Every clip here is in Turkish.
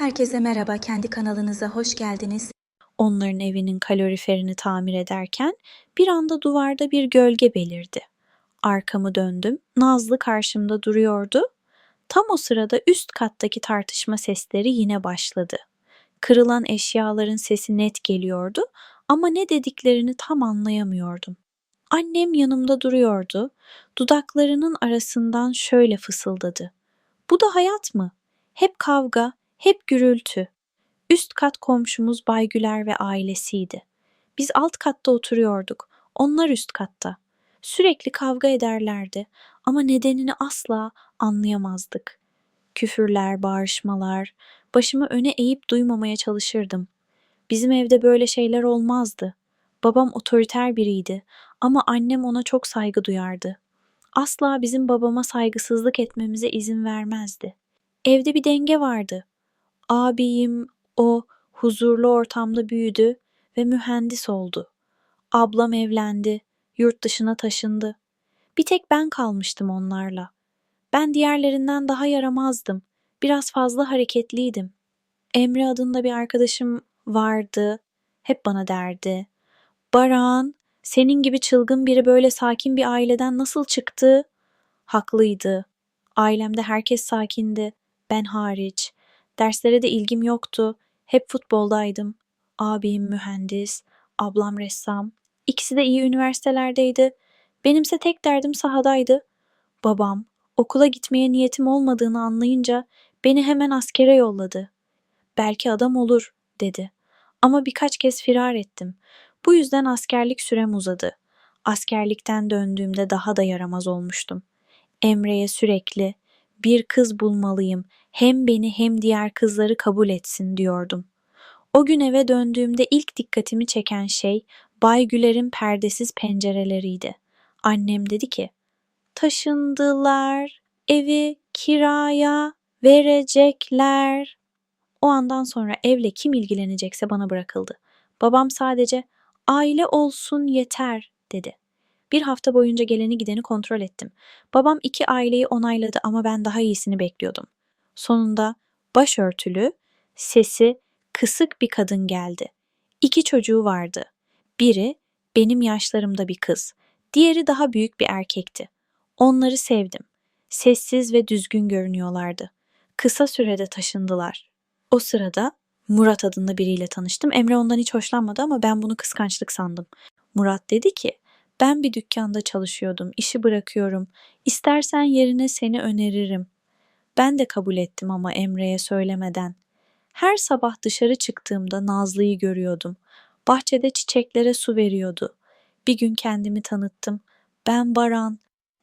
Herkese merhaba, kendi kanalınıza hoş geldiniz. Onların evinin kaloriferini tamir ederken bir anda duvarda bir gölge belirdi. Arkamı döndüm, Nazlı karşımda duruyordu. Tam o sırada üst kattaki tartışma sesleri yine başladı. Kırılan eşyaların sesi net geliyordu ama ne dediklerini tam anlayamıyordum. Annem yanımda duruyordu. Dudaklarının arasından şöyle fısıldadı. Bu da hayat mı? Hep kavga, hep gürültü. Üst kat komşumuz Bay Güler ve ailesiydi. Biz alt katta oturuyorduk. Onlar üst katta. Sürekli kavga ederlerdi ama nedenini asla anlayamazdık. Küfürler, bağırışmalar. Başımı öne eğip duymamaya çalışırdım. Bizim evde böyle şeyler olmazdı. Babam otoriter biriydi ama annem ona çok saygı duyardı. Asla bizim babama saygısızlık etmemize izin vermezdi. Evde bir denge vardı. Abim, o huzurlu ortamda büyüdü ve mühendis oldu. Ablam evlendi, yurt dışına taşındı. Bir tek ben kalmıştım onlarla. Ben diğerlerinden daha yaramazdım. Biraz fazla hareketliydim. Emre adında bir arkadaşım vardı. Hep bana derdi. Baran, senin gibi çılgın biri böyle sakin bir aileden nasıl çıktı? Haklıydı. Ailemde herkes sakindi. Ben hariç. Derslere de ilgim yoktu. Hep futboldaydım. Abim mühendis, ablam ressam. İkisi de iyi üniversitelerdeydi. Benimse tek derdim sahadaydı. Babam, okula gitmeye niyetim olmadığını anlayınca beni hemen askere yolladı. Belki adam olur, dedi. Ama birkaç kez firar ettim. Bu yüzden askerlik sürem uzadı. Askerlikten döndüğümde daha da yaramaz olmuştum. Emre'ye sürekli bir kız bulmalıyım, hem beni hem diğer kızları kabul etsin diyordum. O gün eve döndüğümde ilk dikkatimi çeken şey Bay Güler'in perdesiz pencereleriydi. Annem dedi ki, taşındılar, evi kiraya verecekler. O andan sonra evle kim ilgilenecekse bana bırakıldı. Babam sadece aile olsun yeter dedi. Bir hafta boyunca geleni gideni kontrol ettim. Babam iki aileyi onayladı ama ben daha iyisini bekliyordum. Sonunda başörtülü, sesi kısık bir kadın geldi. İki çocuğu vardı. Biri benim yaşlarımda bir kız, diğeri daha büyük bir erkekti. Onları sevdim. Sessiz ve düzgün görünüyorlardı. Kısa sürede taşındılar. O sırada Murat adında biriyle tanıştım. Emre ondan hiç hoşlanmadı ama ben bunu kıskançlık sandım. Murat dedi ki, ben bir dükkanda çalışıyordum, işi bırakıyorum. İstersen yerine seni öneririm. Ben de kabul ettim ama Emre'ye söylemeden. Her sabah dışarı çıktığımda Nazlı'yı görüyordum. Bahçede çiçeklere su veriyordu. Bir gün kendimi tanıttım. Ben Baran.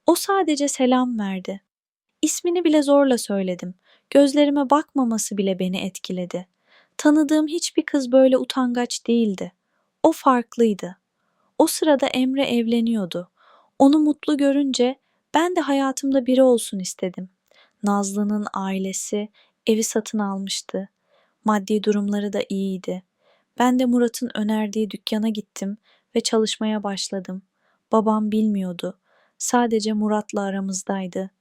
O sadece selam verdi. İsmini bile zorla söyledim. Gözlerime bakmaması bile beni etkiledi. Tanıdığım hiçbir kız böyle utangaç değildi. O farklıydı. O sırada Emre evleniyordu. Onu mutlu görünce ben de hayatımda biri olsun istedim. Nazlı'nın ailesi evi satın almıştı. Maddi durumları da iyiydi. Ben de Murat'ın önerdiği dükkana gittim ve çalışmaya başladım. Babam bilmiyordu. Sadece Murat'la aramızdaydı.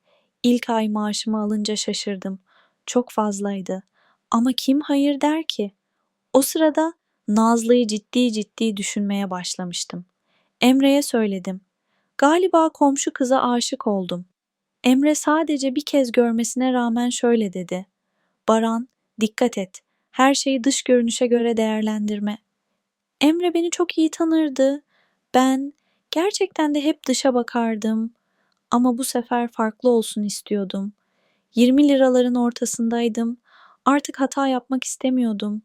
İlk ay maaşımı alınca şaşırdım. Çok fazlaydı. Ama kim hayır der ki? O sırada Nazlı'yı ciddi ciddi düşünmeye başlamıştım. Emre'ye söyledim. Galiba komşu kıza aşık oldum. Emre sadece bir kez görmesine rağmen şöyle dedi. Baran, dikkat et. Her şeyi dış görünüşe göre değerlendirme. Emre beni çok iyi tanırdı. Ben gerçekten de hep dışa bakardım. Ama bu sefer farklı olsun istiyordum. 20 liraların ortasındaydım. Artık hata yapmak istemiyordum.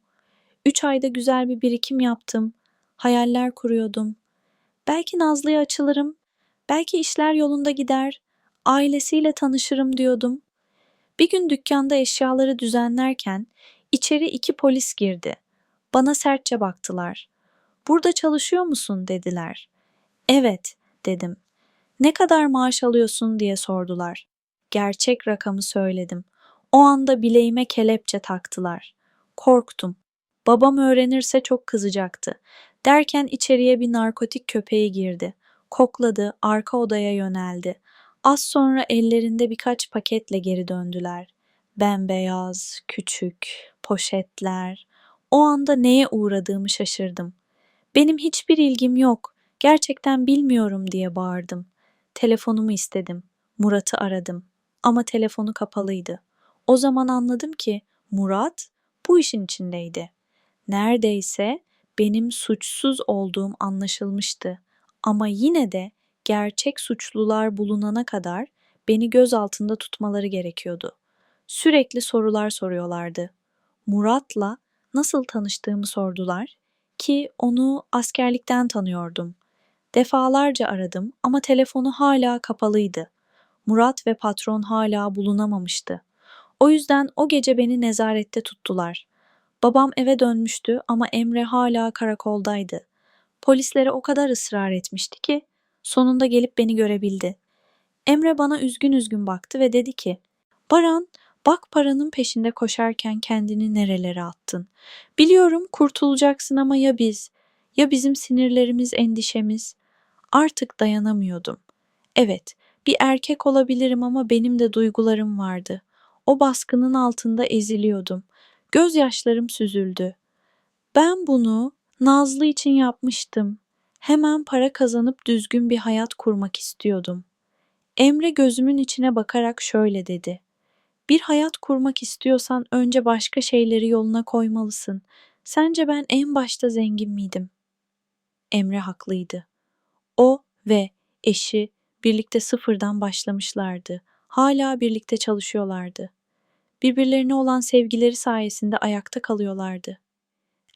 Üç ayda güzel bir birikim yaptım. Hayaller kuruyordum. Belki Nazlı'ya açılırım. Belki işler yolunda gider. Ailesiyle tanışırım diyordum. Bir gün dükkanda eşyaları düzenlerken içeri iki polis girdi. Bana sertçe baktılar. Burada çalışıyor musun dediler. Evet dedim. Ne kadar maaş alıyorsun diye sordular. Gerçek rakamı söyledim. O anda bileğime kelepçe taktılar. Korktum. Babam öğrenirse çok kızacaktı. Derken içeriye bir narkotik köpeği girdi. Kokladı, arka odaya yöneldi. Az sonra ellerinde birkaç paketle geri döndüler. Bembeyaz, küçük, poşetler. O anda neye uğradığımı şaşırdım. Benim hiçbir ilgim yok. Gerçekten bilmiyorum diye bağırdım. Telefonumu istedim. Murat'ı aradım. Ama telefonu kapalıydı. O zaman anladım ki Murat bu işin içindeydi. Neredeyse benim suçsuz olduğum anlaşılmıştı. Ama yine de gerçek suçlular bulunana kadar beni göz altında tutmaları gerekiyordu. Sürekli sorular soruyorlardı. Murat'la nasıl tanıştığımı sordular ki onu askerlikten tanıyordum. Defalarca aradım ama telefonu hala kapalıydı. Murat ve patron hala bulunamamıştı. O yüzden o gece beni nezarette tuttular. Babam eve dönmüştü ama Emre hala karakoldaydı. Polislere o kadar ısrar etmişti ki sonunda gelip beni görebildi. Emre bana üzgün üzgün baktı ve dedi ki, Baran, bak paranın peşinde koşarken kendini nerelere attın. Biliyorum kurtulacaksın ama ya biz, ya bizim sinirlerimiz, endişemiz. Artık dayanamıyordum. Evet, bir erkek olabilirim ama benim de duygularım vardı. O baskının altında eziliyordum. Gözyaşlarım süzüldü. Ben bunu Nazlı için yapmıştım. Hemen para kazanıp düzgün bir hayat kurmak istiyordum. Emre gözümün içine bakarak şöyle dedi. Bir hayat kurmak istiyorsan önce başka şeyleri yoluna koymalısın. Sence ben en başta zengin miydim? Emre haklıydı. O ve eşi birlikte sıfırdan başlamışlardı. Hala birlikte çalışıyorlardı. Birbirlerine olan sevgileri sayesinde ayakta kalıyorlardı.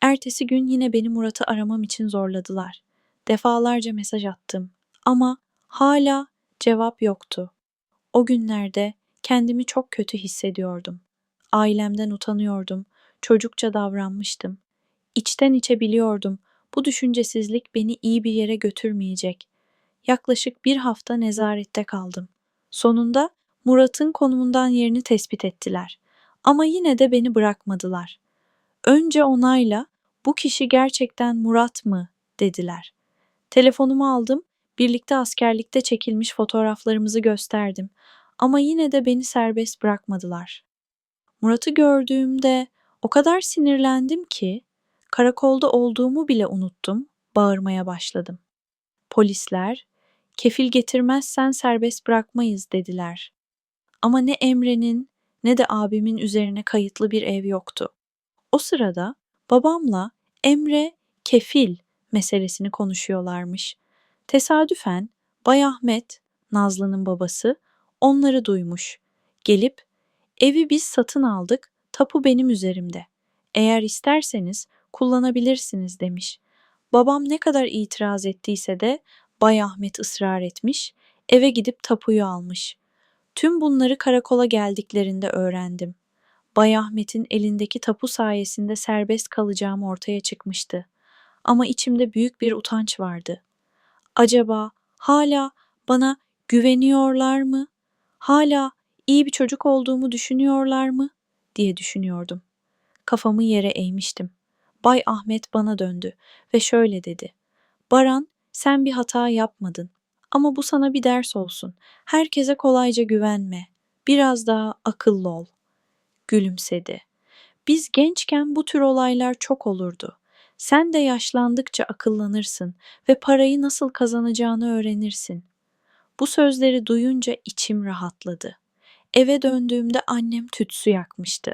Ertesi gün yine beni Murat'ı aramam için zorladılar. Defalarca mesaj attım ama hala cevap yoktu. O günlerde kendimi çok kötü hissediyordum. Ailemden utanıyordum, çocukça davranmıştım. İçten içe biliyordum bu düşüncesizlik beni iyi bir yere götürmeyecek. Yaklaşık bir hafta nezarette kaldım. Sonunda Murat'ın konumundan yerini tespit ettiler. Ama yine de beni bırakmadılar. Önce onayla bu kişi gerçekten Murat mı dediler. Telefonumu aldım, birlikte askerlikte çekilmiş fotoğraflarımızı gösterdim. Ama yine de beni serbest bırakmadılar. Murat'ı gördüğümde o kadar sinirlendim ki karakolda olduğumu bile unuttum, bağırmaya başladım. Polisler, kefil getirmezsen serbest bırakmayız dediler. Ama ne Emre'nin ne de abimin üzerine kayıtlı bir ev yoktu. O sırada babamla Emre kefil meselesini konuşuyorlarmış. Tesadüfen Bay Ahmet, Nazlı'nın babası, onları duymuş. Gelip evi biz satın aldık, tapu benim üzerimde. Eğer isterseniz kullanabilirsiniz demiş. Babam ne kadar itiraz ettiyse de Bay Ahmet ısrar etmiş, eve gidip tapuyu almış. Tüm bunları karakola geldiklerinde öğrendim. Bay Ahmet'in elindeki tapu sayesinde serbest kalacağım ortaya çıkmıştı. Ama içimde büyük bir utanç vardı. Acaba hala bana güveniyorlar mı? Hala iyi bir çocuk olduğumu düşünüyorlar mı? diye düşünüyordum. Kafamı yere eğmiştim. Bay Ahmet bana döndü ve şöyle dedi. Baran, sen bir hata yapmadın. Ama bu sana bir ders olsun. Herkese kolayca güvenme. Biraz daha akıllı ol. Gülümsedi. Biz gençken bu tür olaylar çok olurdu. Sen de yaşlandıkça akıllanırsın ve parayı nasıl kazanacağını öğrenirsin. Bu sözleri duyunca içim rahatladı. Eve döndüğümde annem tütsü yakmıştı.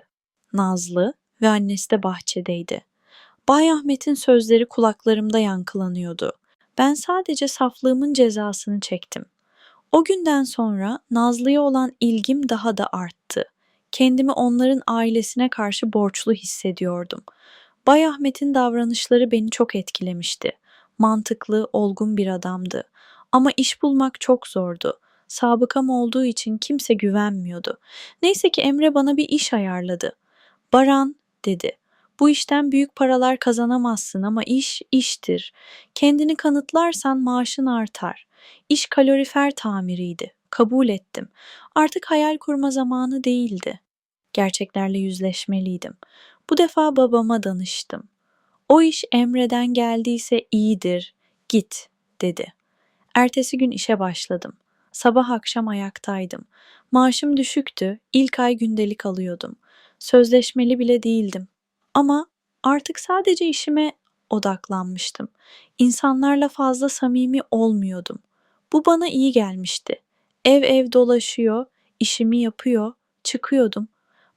Nazlı ve annesi de bahçedeydi. Bay Ahmet'in sözleri kulaklarımda yankılanıyordu. Ben sadece saflığımın cezasını çektim. O günden sonra Nazlı'ya olan ilgim daha da arttı. Kendimi onların ailesine karşı borçlu hissediyordum. Bay Ahmet'in davranışları beni çok etkilemişti. Mantıklı, olgun bir adamdı. Ama iş bulmak çok zordu. Sabıkam olduğu için kimse güvenmiyordu. Neyse ki Emre bana bir iş ayarladı. Baran, dedi. Bu işten büyük paralar kazanamazsın ama iş iştir. Kendini kanıtlarsan maaşın artar. İş kalorifer tamiriydi. Kabul ettim. Artık hayal kurma zamanı değildi. Gerçeklerle yüzleşmeliydim. Bu defa babama danıştım. O iş Emre'den geldiyse iyidir. Git, dedi. Ertesi gün işe başladım. Sabah akşam ayaktaydım. Maaşım düşüktü. İlk ay gündelik alıyordum. Sözleşmeli bile değildim. Ama artık sadece işime odaklanmıştım. İnsanlarla fazla samimi olmuyordum. Bu bana iyi gelmişti. Ev ev dolaşıyor, işimi yapıyor, çıkıyordum.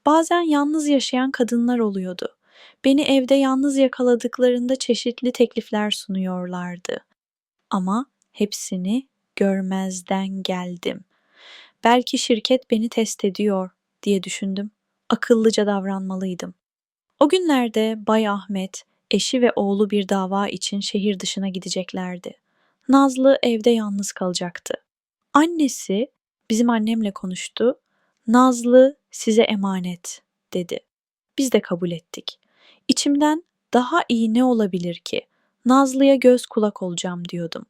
Bazen yalnız yaşayan kadınlar oluyordu. Beni evde yalnız yakaladıklarında çeşitli teklifler sunuyorlardı. Ama hepsini görmezden geldim. Belki şirket beni test ediyor diye düşündüm. Akıllıca davranmalıydım. O günlerde Bay Ahmet, eşi ve oğlu bir dava için şehir dışına gideceklerdi. Nazlı evde yalnız kalacaktı. Annesi bizim annemle konuştu. Nazlı size emanet dedi. Biz de kabul ettik. İçimden daha iyi ne olabilir ki? Nazlı'ya göz kulak olacağım diyordum.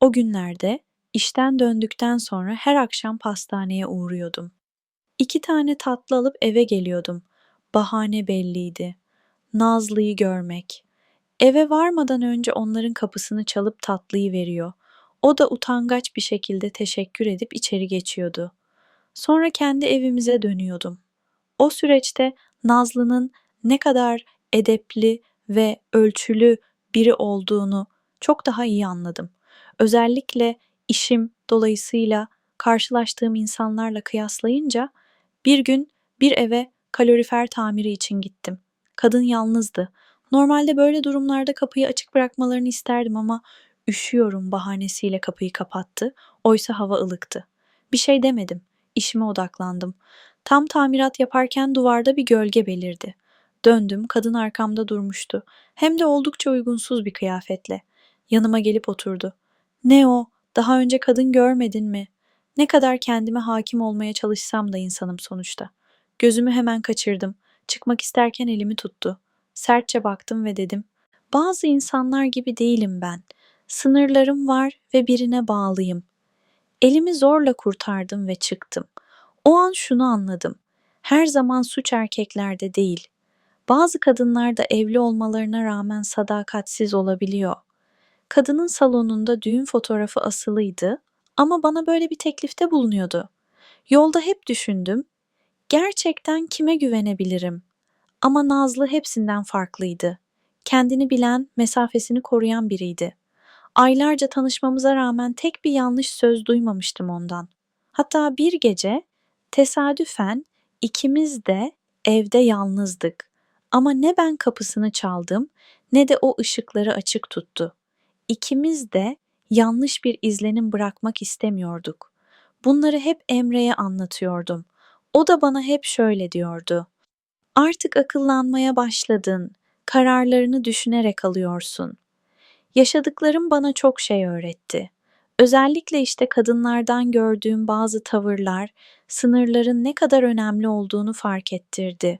O günlerde işten döndükten sonra her akşam pastaneye uğruyordum. İki tane tatlı alıp eve geliyordum. Bahane belliydi. Nazlı'yı görmek. Eve varmadan önce onların kapısını çalıp tatlıyı veriyor. O da utangaç bir şekilde teşekkür edip içeri geçiyordu. Sonra kendi evimize dönüyordum. O süreçte Nazlı'nın ne kadar edepli ve ölçülü biri olduğunu çok daha iyi anladım. Özellikle işim dolayısıyla karşılaştığım insanlarla kıyaslayınca bir gün bir eve kalorifer tamiri için gittim. Kadın yalnızdı. Normalde böyle durumlarda kapıyı açık bırakmalarını isterdim ama üşüyorum bahanesiyle kapıyı kapattı. Oysa hava ılıktı. Bir şey demedim. İşime odaklandım. Tam tamirat yaparken duvarda bir gölge belirdi. Döndüm, kadın arkamda durmuştu. Hem de oldukça uygunsuz bir kıyafetle. Yanıma gelip oturdu. Ne o? Daha önce kadın görmedin mi? Ne kadar kendime hakim olmaya çalışsam da insanım sonuçta. Gözümü hemen kaçırdım. Çıkmak isterken elimi tuttu. Sertçe baktım ve dedim. Bazı insanlar gibi değilim ben. Sınırlarım var ve birine bağlıyım. Elimi zorla kurtardım ve çıktım. O an şunu anladım. Her zaman suç erkeklerde değil. Bazı kadınlar da evli olmalarına rağmen sadakatsiz olabiliyor. Kadının salonunda düğün fotoğrafı asılıydı ama bana böyle bir teklifte bulunuyordu. Yolda hep düşündüm. Gerçekten kime güvenebilirim? Ama Nazlı hepsinden farklıydı. Kendini bilen, mesafesini koruyan biriydi. Aylarca tanışmamıza rağmen tek bir yanlış söz duymamıştım ondan. Hatta bir gece tesadüfen ikimiz de evde yalnızdık. Ama ne ben kapısını çaldım ne de o ışıkları açık tuttu. İkimiz de yanlış bir izlenim bırakmak istemiyorduk. Bunları hep Emre'ye anlatıyordum. O da bana hep şöyle diyordu. Artık akıllanmaya başladın. Kararlarını düşünerek alıyorsun. Yaşadıklarım bana çok şey öğretti. Özellikle işte kadınlardan gördüğüm bazı tavırlar, sınırların ne kadar önemli olduğunu fark ettirdi.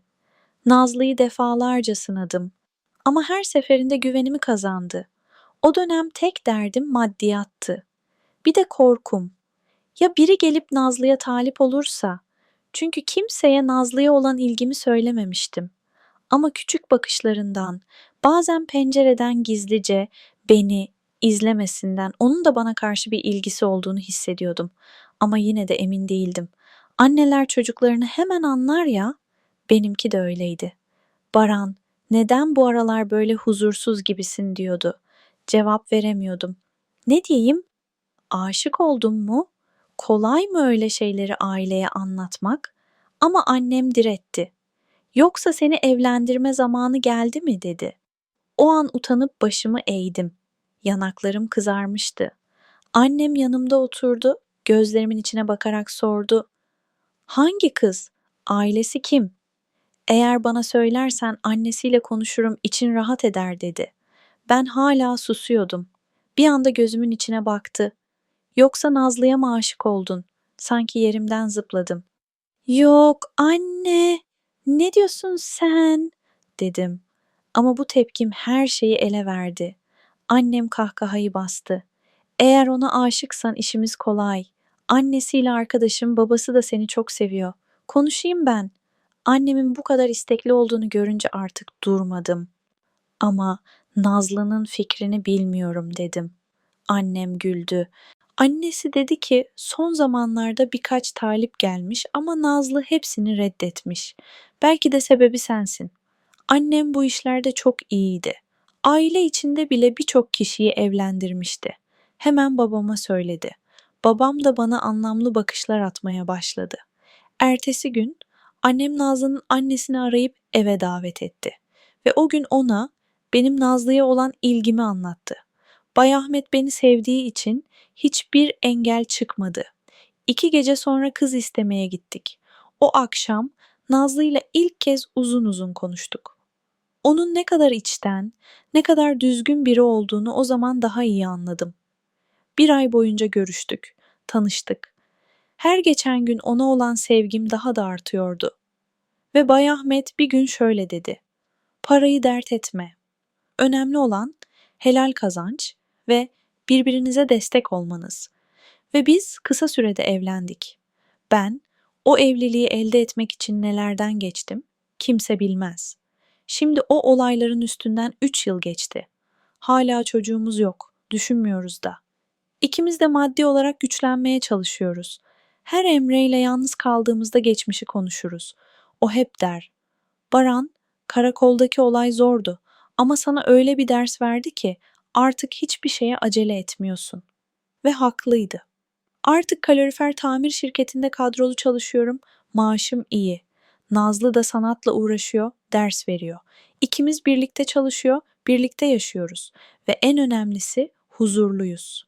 Nazlı'yı defalarca sınadım. Ama her seferinde güvenimi kazandı. O dönem tek derdim maddiyattı. Bir de korkum. Ya biri gelip Nazlı'ya talip olursa? Çünkü kimseye Nazlı'ya olan ilgimi söylememiştim. Ama küçük bakışlarından, bazen pencereden gizlice beni izlemesinden onun da bana karşı bir ilgisi olduğunu hissediyordum. Ama yine de emin değildim. Anneler çocuklarını hemen anlar ya, benimki de öyleydi. Baran, neden bu aralar böyle huzursuz gibisin diyordu. Cevap veremiyordum. Ne diyeyim? Aşık oldum mu? Kolay mı öyle şeyleri aileye anlatmak? Ama annem diretti. Yoksa seni evlendirme zamanı geldi mi dedi. O an utanıp başımı eğdim. Yanaklarım kızarmıştı. Annem yanımda oturdu, gözlerimin içine bakarak sordu. Hangi kız? Ailesi kim? Eğer bana söylersen annesiyle konuşurum, için rahat eder dedi. Ben hala susuyordum. Bir anda gözümün içine baktı. Yoksa Nazlı'ya mı aşık oldun? Sanki yerimden zıpladım. Yok anne, ne diyorsun sen? dedim. Ama bu tepkim her şeyi ele verdi. Annem kahkahayı bastı. Eğer ona aşıksan işimiz kolay. Annesiyle arkadaşım, babası da seni çok seviyor. Konuşayım ben. Annemin bu kadar istekli olduğunu görünce artık durmadım. Ama Nazlı'nın fikrini bilmiyorum dedim. Annem güldü. Annesi dedi ki son zamanlarda birkaç talip gelmiş ama Nazlı hepsini reddetmiş. Belki de sebebi sensin. Annem bu işlerde çok iyiydi. Aile içinde bile birçok kişiyi evlendirmişti. Hemen babama söyledi. Babam da bana anlamlı bakışlar atmaya başladı. Ertesi gün annem Nazlı'nın annesini arayıp eve davet etti. Ve o gün ona benim Nazlı'ya olan ilgimi anlattı. Bay Ahmet beni sevdiği için hiçbir engel çıkmadı. İki gece sonra kız istemeye gittik. O akşam Nazlı ile ilk kez uzun uzun konuştuk. Onun ne kadar içten, ne kadar düzgün biri olduğunu o zaman daha iyi anladım. Bir ay boyunca görüştük, tanıştık. Her geçen gün ona olan sevgim daha da artıyordu. Ve Bay Ahmet bir gün şöyle dedi. Parayı dert etme. Önemli olan helal kazanç ve birbirinize destek olmanız. Ve biz kısa sürede evlendik. Ben o evliliği elde etmek için nelerden geçtim kimse bilmez. Şimdi o olayların üstünden 3 yıl geçti. Hala çocuğumuz yok, düşünmüyoruz da. İkimiz de maddi olarak güçlenmeye çalışıyoruz. Her Emre ile yalnız kaldığımızda geçmişi konuşuruz. O hep der. Baran, karakoldaki olay zordu ama sana öyle bir ders verdi ki artık hiçbir şeye acele etmiyorsun. Ve haklıydı. Artık kalorifer tamir şirketinde kadrolu çalışıyorum, maaşım iyi. Nazlı da sanatla uğraşıyor, ders veriyor. İkimiz birlikte çalışıyor, birlikte yaşıyoruz ve en önemlisi huzurluyuz.